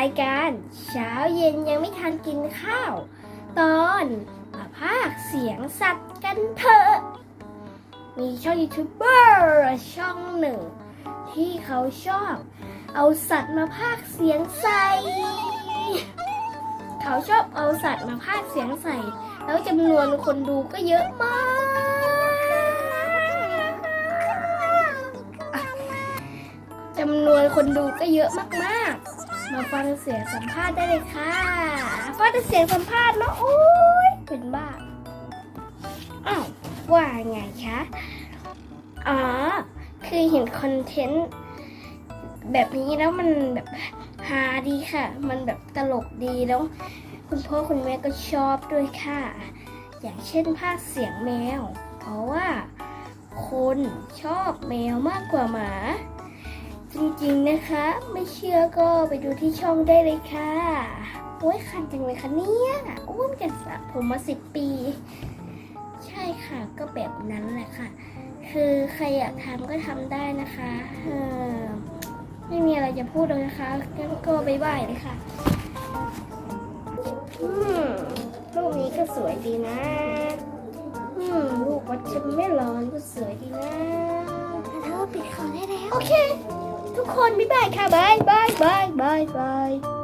ายการ เช้าเย็นยังไม่ทันกินข้าว ตอนมาพากเสียงสัตว์กันเถอะมีช่องยูทูบเบอร์ช่องหนึ่ง ที่เขาชอบ เอาสัตว์มาพากเสียงใส่เขาชอบเอาสัตว์มาพากเสียงใส่ แล้วจำนวนคนดูก็เยอะมาก จำนวนคนดูก็เยอะมากๆ มาฟังเสียงสัมภาษณ์ได้เลยค่ะฟังเสียงสัมภาษณ์แล้วโอ๊ยเป็นบ้าอ้าวว่าไงคะอ๋อคือเห็นคอนเทนต์แบบนี้แล้วมันแบบฮาดีค่ะ มันแบบตลกดีแล้ว คุณพ่อคุณแม่ก็ชอบด้วยค่ะ อย่างเช่นภาคเสียงแมว เพราะว่าคนชอบแมวมากกว่าหมา จริงๆนะคะ ไม่เชื่อก็ไปดูที่ช่องได้เลยค่ะโอ้ยคันจังเลยค่ะเนี่ยโอ้ยมันจะสระผมมาสิบปี ใช่ค่ะก็แบบนั้นแหละค่ะ คือใครอยากทำก็ทำได้นะคะเออไม่มีอะไรจะพูดเลยนะคะงั้นก็บายบายเลยค่ะอืมรูปนี้ก็สวยดีนะอืมรูปวัดจะไม่ร้อนก็สวยดีนะเธอปิดคอได้แล้ว โอเค ทุกคนบ๊ายบายค่ะบายบายบายบายบาย